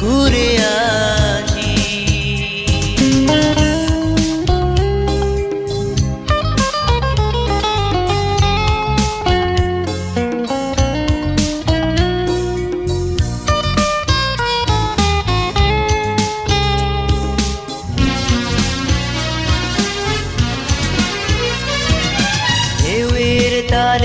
ঘুরে আসি। তাল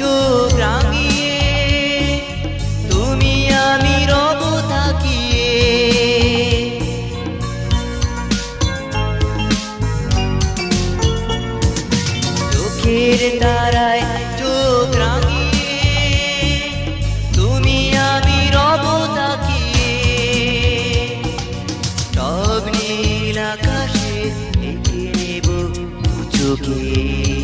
চোখ রাঙিয়ে, তুমি আমি রব থাকিয়ে। চোখের তারায় চোখ রাঙিয়ে, তুমি আমি রব থাকিয়ে। সব নীল আকাশে এঁকে নেব চোখে।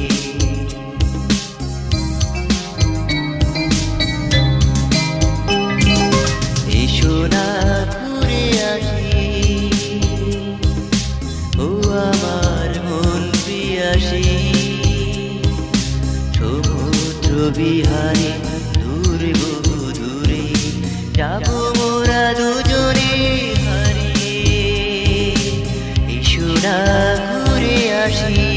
বিহারে দূর বহু দূরে যাব মোরা দুজনে হারে। এসো না ঘুরে আসি।